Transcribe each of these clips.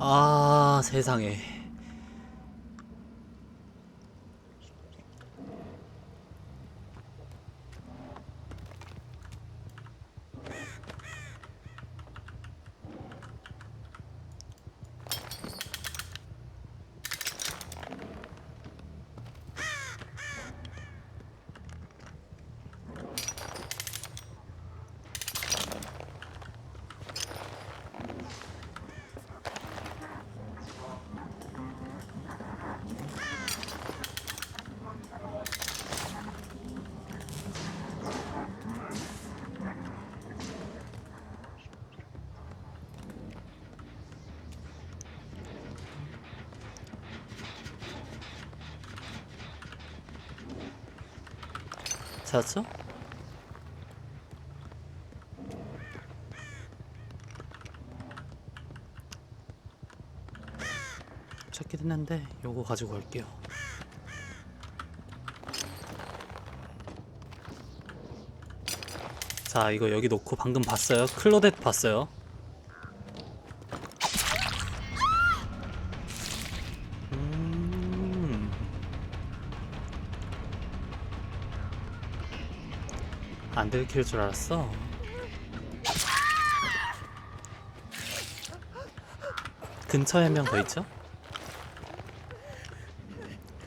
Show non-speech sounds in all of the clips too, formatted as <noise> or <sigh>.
아 세상에 찾았죠? 찾긴 했는데 요거 가지고 갈게요. 자 이거 여기 놓고 방금 봤어요? 클로댓 봤어요 안 들킬 줄 알았어. 근처에 한 명 더 있죠?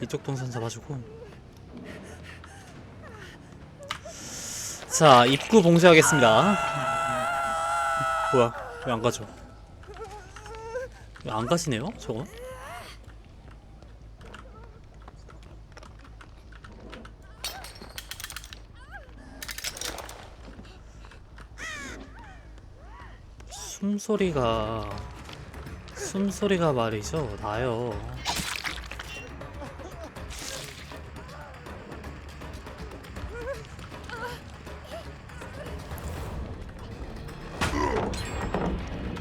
이쪽 동선 잡아주고. 자, 입구 봉쇄하겠습니다. 뭐야? 왜 안 가죠? 왜 안 가시네요? 저거? 숨소리가 숨소리가 말이죠. 나요.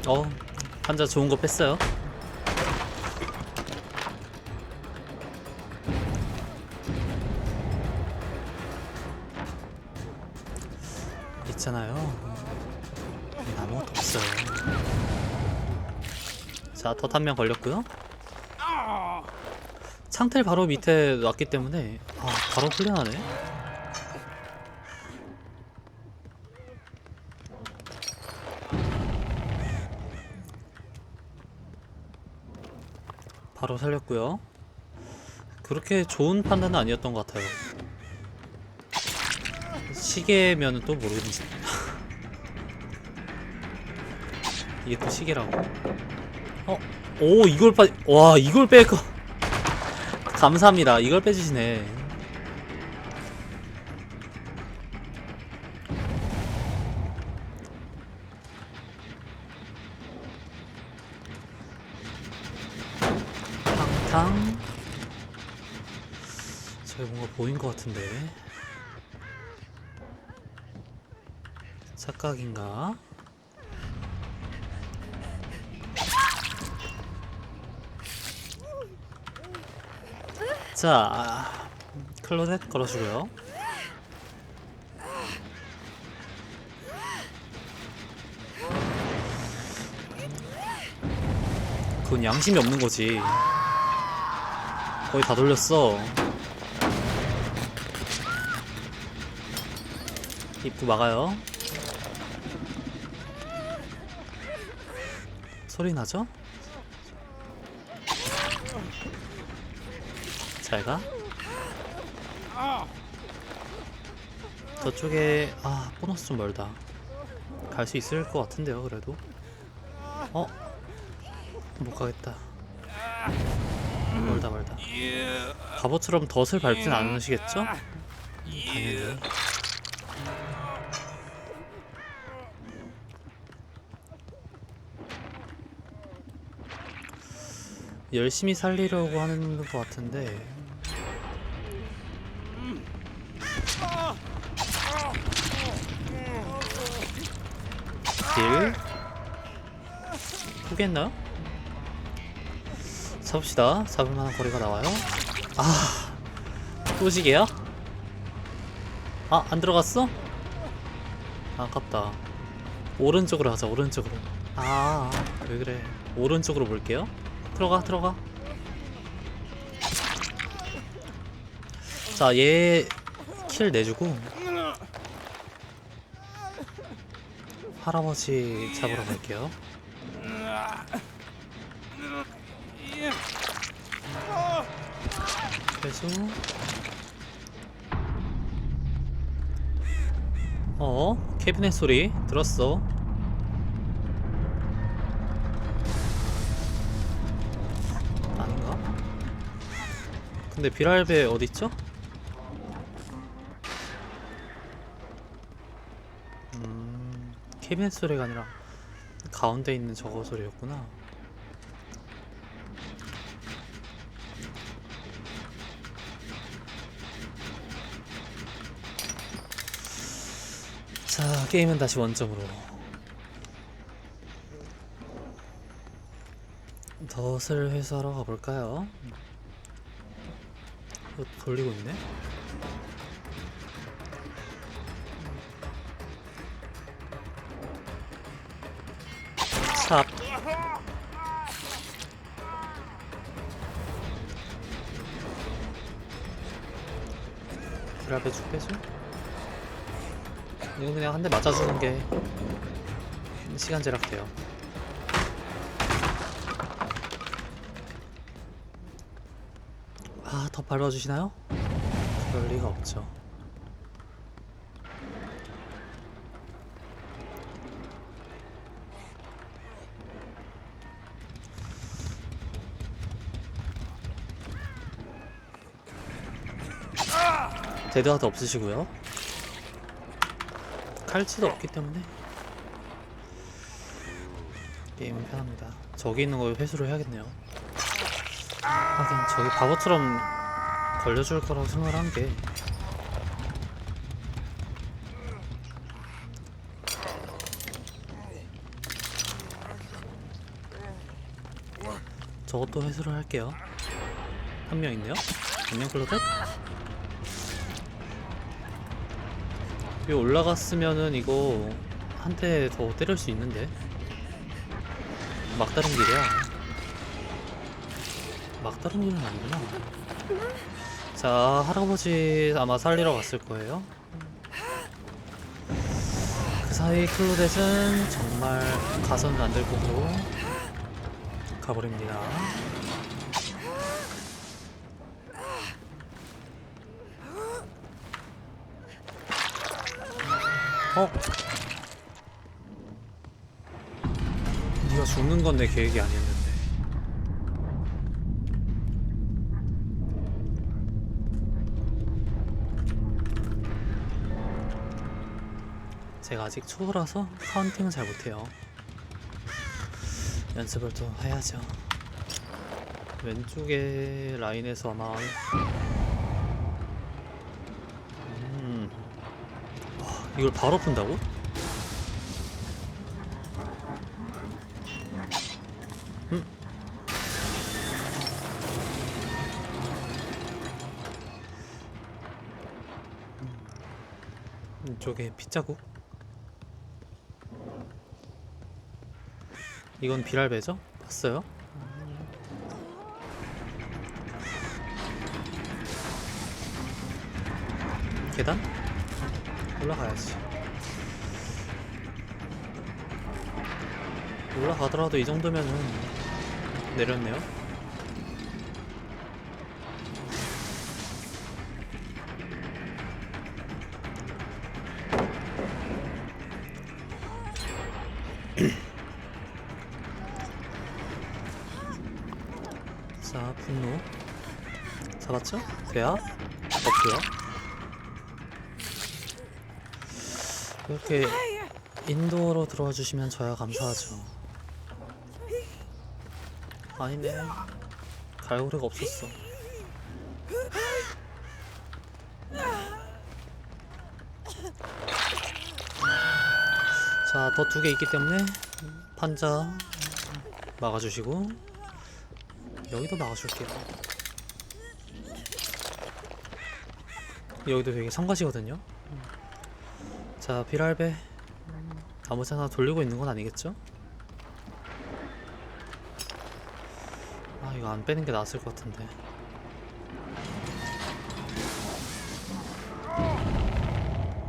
어 환자 좋은 거 뺐어요? 있잖아요 아무것도 없어요 자, 덫 한 명 걸렸고요. 창틀 바로 밑에 놨기 때문에 아, 바로 훈련하네. 바로 살렸고요. 그렇게 좋은 판단은 아니었던 것 같아요. 시계면은 또 모르겠는데. 이게 또 시계라고. 어? 오 이걸 빠, 와 이걸 빼고 <laughs> 감사합니다 이걸 빼주시네 탕탕 저기 뭔가 보인 것 같은데 착각인가? 자, 클로넷 걸어주고요. 그건 양심이 없는 거지. 거의 다 돌렸어. 입구 막아요. 소리 나죠? 잘 가. 저쪽에 아 보너스 좀 멀다. 갈 수 있을 것 같은데요, 그래도. 어? 못 가겠다. 멀다 멀다. 바보처럼 덫을 밟진 않으시겠죠? 당연히. 열심히 살리려고 하는 것 같은데 딜 후겠나요? 잡읍시다 잡을만한 거리가 나와요 아 또지게요? 아 안들어갔어? 아깝다 오른쪽으로 하자 오른쪽으로 아 왜 그래 오른쪽으로 볼게요. 들어가, 들어가. 자, 얘 킬 내주고 할아버지 잡으러 갈게요. 회수. 어? 캐비넷 소리 들었어. 아닌가? 근데 비랄베 어딨죠? 캐비넷 소리가 아니라 가운데 있는 저거 소리였구나. 자, 게임은 다시 원점으로. 덫을 회수하러 가볼까요? 돌리고 있네? 삽. 드랍에 쭉 빼줘? 이거 그냥 한 대 맞아주는 게 시간 절약돼요. 아, 더 밟아주시나요? 그럴 리가 없죠. 데드하드 없으시고요. 칼치도 없기 때문에 게임은 편합니다. 저기 있는 거 회수를 해야겠네요. 하긴 저기 바보처럼 걸려줄 거라고 생각을 한 게 저것도 회수를 할게요. 한 명 있네요. 안녕 클로댓. 위에 올라갔으면은 이거 한 대 더 때릴 수 있는데? 막다른 길이야. 막다른 길은 아니구나. 자 할아버지 아마 살리러 갔을 거예요. 그 사이 클로댓은 정말 가서는 안 될 거고 가버립니다 어? 네가 죽는 건 내 계획이 아니었는데. 제가 아직 초보라서 카운팅은 잘 못해요. 연습을 또 해야죠. 왼쪽에 라인에서 아마 이걸 바로 푼다고? 음. 이쪽에 핏자국 이건 비랄배죠? 봤어요? 계단? 올라가야지. 올라가더라도 이 정도면은 내렸네요. <clears throat> 자, 분노. 잡았죠? 돼야? 없고요. 이렇게 인도로 들어와 주시면 저야 감사하죠. 아니네. 갈고리가 없었어. 자, 더 두 개 있기 때문에 판자 막아주시고 여기도 막아줄게요. 여기도 되게 성가시거든요. 자, 비랄베 아무잖아 돌리고 있는 건 아니겠죠? 이거 안 빼는 게 나았을 것 같은데.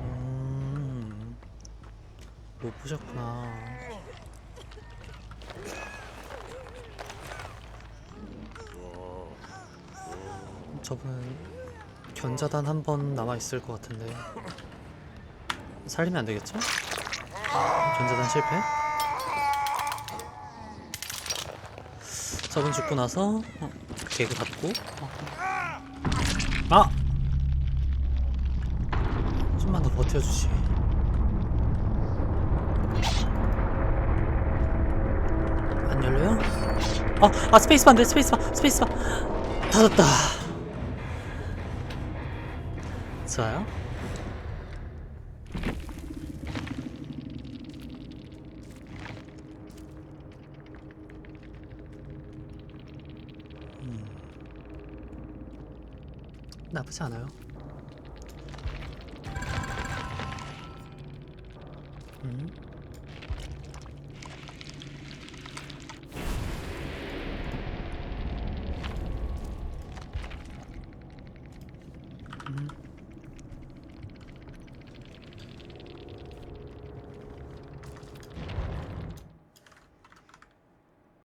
음, 못 보셨구나. 저분 견자단 한 번 남아 있을 것 같은데 살리면 안 되겠죠? 견자단 실패. 저분 죽고 나서 어, 개그 받고 어. 아! 좀만 더 버텨주지 안 열려요? 아! 아 스페이스바 안돼 스페이스바 스페이스바 닫았다 좋아요 나쁘지 않아요. 음. 음.